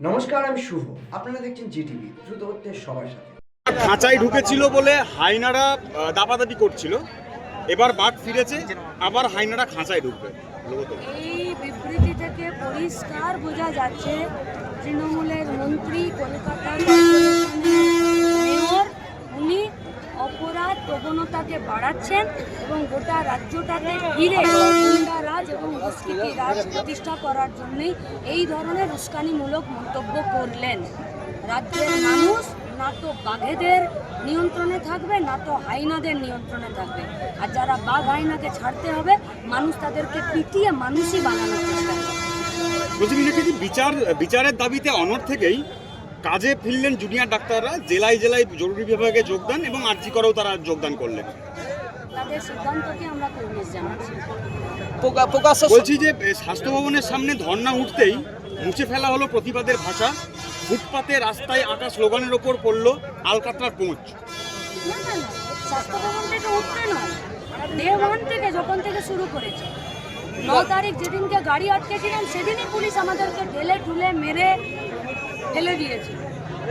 নমস্কার আমি শুভ। আপনারা দেখছেন জিটিভি দ্রুত হচ্ছে সবার সাথে। খাঁচায় ঢুকেছিল বলে হাইনারা দাপাদাপি করছিল। এবার বাঘ ফিরেছে আবার হাইনারা খাঁচায় ঢুকবে। এই বিবৃতি থেকে পরিষ্কার বোঝা যাচ্ছে তৃণমূলের মন্ত্রী কলকাতার প্রবণতাকে বাড়াচ্ছেন এবং গোটা রাজ্যটাকে ঘিরে গুন্ডা রাজ এবং দুষ্কৃতি রাজ প্রতিষ্ঠা করার জন্যই এই ধরনের উস্কানিমূলক মন্তব্য করলেন। রাজ্যের মানুষ, না তো বাঘেদের নিয়ন্ত্রণে থাকবে, না তো হাইনাদের নিয়ন্ত্রণে থাকবে। আর যারা বাঘ হাইনাকে ছাড়তে হবে, মানুষ তাদেরকে পিটিয়ে মানুষই বানানোর চেষ্টা করবে। বিচার, বিচারের দাবিতে অনর থেকেই কাজে ফিরলেন জুনিয়র ডাক্তাররা জেলায় জেলায় জরুরি বিভাগে যোগদান এবং আর্জি করেও তারা যোগদান করলেন। তাদের সিদ্ধান্তকে আমরা কর্নিশ জানাচ্ছি। বলছি যে স্বাস্থ্য ভবনের সামনে ধর্না উঠতেই মুছে ফেলা হলো প্রতিবাদের ভাষা। ফুটপাতে রাস্তায় আঁকা স্লোগানের ওপর পড়ল আলকাতরার পৌঁছ। না না না স্বাস্থ্য থেকে নয়। থেকে যখন থেকে শুরু করেছে। ন। তারিখ যেদিনকে গাড়ি আটকেছিলাম সেদিনই পুলিশ আমাদেরকে ঢেলে ঠুলে মেরে ফেলে দিয়েছে।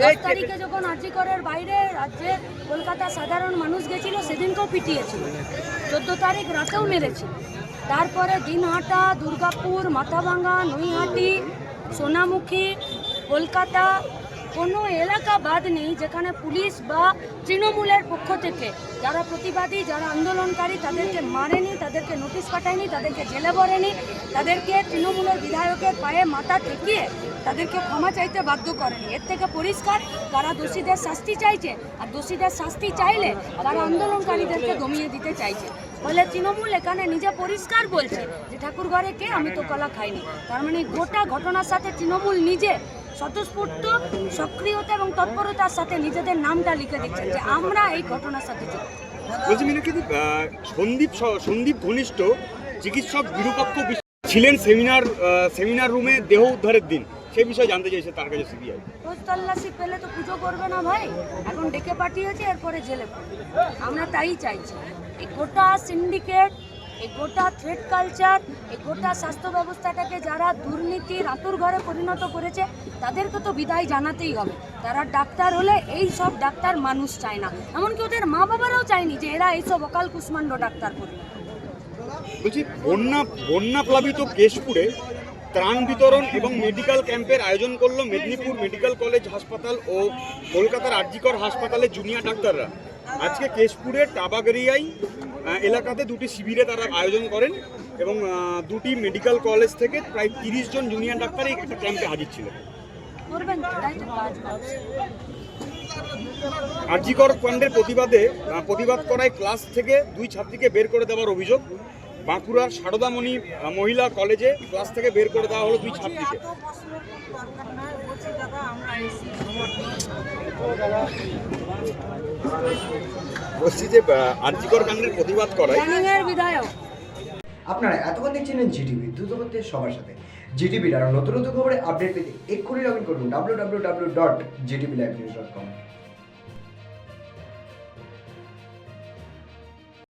দশ তারিখে যখন আজিকরের বাইরে রাজ্যে কলকাতা সাধারণ মানুষ গেছিল সেদিনকেও পিটিয়েছিল। চোদ্দ তারিখ রাতেও মেরেছিল। তারপরে দিনহাটা দুর্গাপুর মাথাভাঙ্গা নৈহাটি সোনামুখী কলকাতা কোনো এলাকা বাদ নেই যেখানে পুলিশ বা তৃণমূলের পক্ষ থেকে যারা প্রতিবাদী যারা আন্দোলনকারী তাদেরকে মারেনি তাদেরকে নোটিশ পাঠায়নি তাদেরকে জেলে ভরেনি তাদেরকে তৃণমূলের বিধায়কের পায়ে মাথা ঠেকিয়ে তাদেরকে ক্ষমা চাইতে বাধ্য করেনি। এর থেকে পরিষ্কার তারা দোষীদের শাস্তি চাইছে আর দোষীদের শাস্তি চাইলে তারা আন্দোলনকারীদেরকে দমিয়ে দিতে চাইছে। ফলে তৃণমূল এখানে নিজে পরিষ্কার বলছে যে ঠাকুরঘরে কে? আমি তো কলা খাইনি। তার মানে গোটা ঘটনার সাথে তৃণমূল নিজে স্বতঃস্ফূর্ত, সক্রিয়তা এবং তৎপরতার সাথে নিজেদের নামটা লিখে দিচ্ছেন যে, আমরা এই ঘটনার সাথে সন্দীপ সন্দীপ ঘনিষ্ঠ চিকিৎসক বিরূপাক্ষ ছিলেন সেমিনার সেমিনার রুমে দেহ উদ্ধারের দিন। সেই বিষয়ে জানতে চাইছে তার কাছে সিবিআই। খোঁজ তল্লাশি পেলে তো পুজো করবে না ভাই। এখন ডেকে পাঠিয়েছে এরপরে জেলে পড়বে। আমরা তাই চাইছি। এই গোটা সিন্ডিকেট এই গোটা থ্রেড কালচার এই গোটা স্বাস্থ্য ব্যবস্থাটাকে যারা দুর্নীতির আতুর ঘরে পরিণত করেছে তাদেরকে তো বিদায় জানাতেই হবে। তারা ডাক্তার হলে এই সব ডাক্তার মানুষ চায় না। এমনকি ওদের মা বাবারাও চায়নি যে এরা এইসব অকাল কুষ্মাণ্ড ডাক্তার করবে বলছি বন্যা বন্যা প্লাবিত কেশপুরে ত্রাণ বিতরণ এবং মেডিকেল ক্যাম্পের আয়োজন করল মেদিনীপুর মেডিকেল কলেজ হাসপাতাল ও কলকাতার আরজিকর হাসপাতালে জুনিয়র ডাক্তাররা। আজকে কেশপুরের টাবাগেরিয়াই এলাকাতে দুটি শিবিরে তারা আয়োজন করেন এবং দুটি মেডিকেল কলেজ থেকে প্রায় তিরিশ জন জুনিয়র ডাক্তার এই একটা ক্যাম্পে হাজির ছিল আরজিকর কাণ্ডের প্রতিবাদে প্রতিবাদ করায় ক্লাস থেকে দুই ছাত্রীকে বের করে দেওয়ার অভিযোগ। বাঁকুড়ার সারদামণি মহিলা কলেজে ক্লাস থেকে বের করে দেওয়া হলো দুই ছাত্রীকে। বলছি যে আরজিকর কাণ্ডের প্রতিবাদ করায়। আপনারা এতক্ষণ দেখছিলেন জিটিভি দ্রুত হচ্ছে সবার সাথে। জিটিভির আরও নতুন নতুন খবরে আপডেট পেতে এক্ষুনি লগ ইন করুন W W W dot ZTV live news dot com